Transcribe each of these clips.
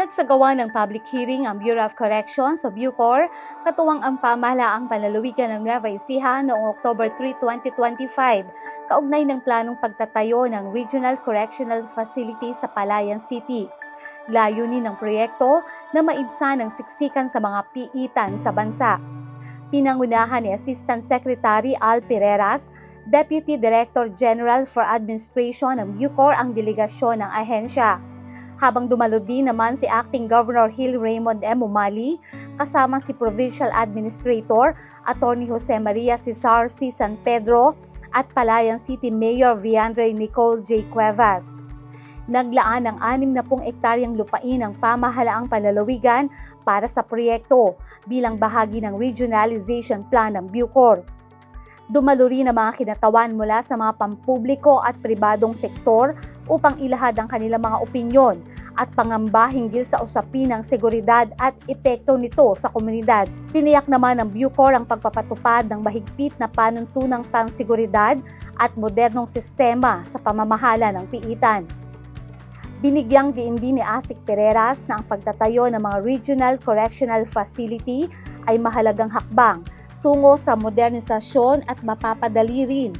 Nagsagawa ng public hearing ang Bureau of Corrections o Bucor, katuwang ang pamahalaang panlalawigan ng Nueva Ecija noong October 3, 2025, kaugnay ng planong pagtatayo ng Regional Correctional Facility sa Palayan City. Layunin ng proyekto na maibsan ang siksikan sa mga piitan sa bansa. Pinangunahan ni Assistant Secretary Al Pereras, Deputy Director General for Administration ng Bucor ang delegasyon ng ahensya habang dumalo din naman si Acting Governor Hill Raymond M. Umali kasama si Provincial Administrator Attorney Jose Maria Cesar C. San Pedro at Palayan City Mayor Viandre Nicole J. Cuevas. Naglaan ng 60 ektaryang lupain ang pamahalaang panlalawigan para sa proyekto bilang bahagi ng regionalization plan ng Bucor. Dumalo rin ang mga kinatawan mula sa mga pampubliko at pribadong sektor upang ilahad ang kanilang mga opinyon at pangamba hinggil sa usapin ng seguridad at epekto nito sa komunidad. Tiniyak naman ng Bucor ang pagpapatupad ng mahigpit na panuntunang pangseguridad at modernong sistema sa pamamahala ng piitan. Binigyang diin din ni Asik Pereras na ang pagtatayo ng mga Regional Correctional Facility ay mahalagang hakbang tungo sa modernisasyon at mapapadali rin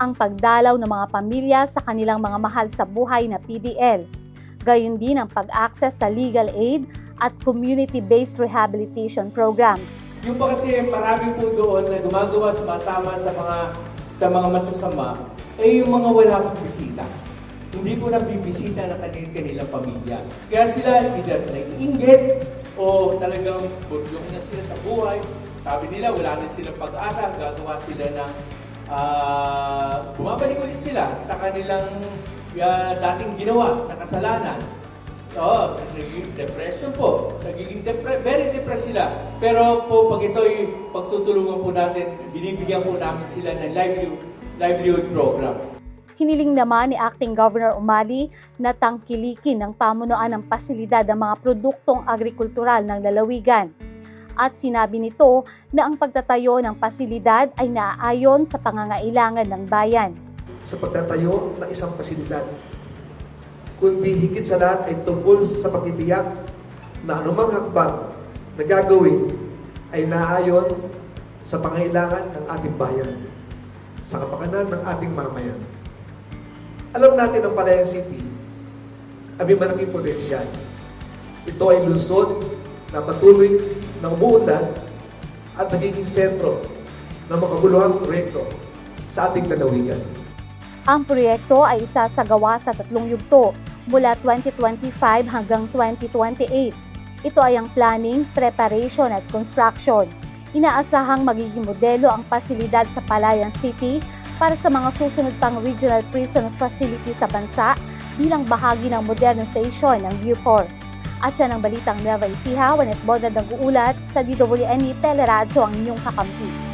ang pagdalaw ng mga pamilya sa kanilang mga mahal sa buhay na PDL. Gayon din ang pag-access sa legal aid at community-based rehabilitation programs. Yung pa kasi marami po doon na gumagawa, sumasama sa mga sa mga masasama, eh yung mga wala pong bisita. Hindi po nabibisita ng kanilang, kanilang pamilya. Kaya sila either naiinggit o talagang buryong na sila sa buhay. Sabi nila wala na silang pag-asa, gagawa sila ng ah, bumabalik ulit sila sa kanilang ah, dating ginawa na kasalanan. Oo, nagiging depression po. Nagiging depre- very depressed sila. Pero po, pag ito'y pagtutulungan po natin, binibigyan po namin sila ng livelihood, livelihood program. Hiniling naman ni Acting Governor Umali na tangkilikin ng pamunuan ng pasilidad ng mga produktong agrikultural ng lalawigan. At sinabi nito na ang pagtatayo ng pasilidad ay naaayon sa pangangailangan ng bayan. sa pagtatayo ng isang pasilidad. Kundi higit sa lahat ay tungkol sa pagtitiyak na anumang hakbang na gagawin ay naayon sa pangailangan ng ating bayan, sa kapakanan ng ating mamayan. Alam natin ang Palayan City ay may malaking potensyal. Ito ay lungsod na patuloy na umuunlad at nagiging sentro ng makabuluhang proyekto sa ating lalawigan. Ang proyekto ay isasagawa sa tatlong yugto mula 2025 hanggang 2028. Ito ay ang planning, preparation at construction. Inaasahang magiging modelo ang pasilidad sa Palayan City para sa mga susunod pang regional prison facility sa bansa bilang bahagi ng modernization ng Bucor. At siya ng Balitang Nueva Ecija, Wanet Bonad nag-uulat sa DWNE Teleradyo ang inyong kakampi.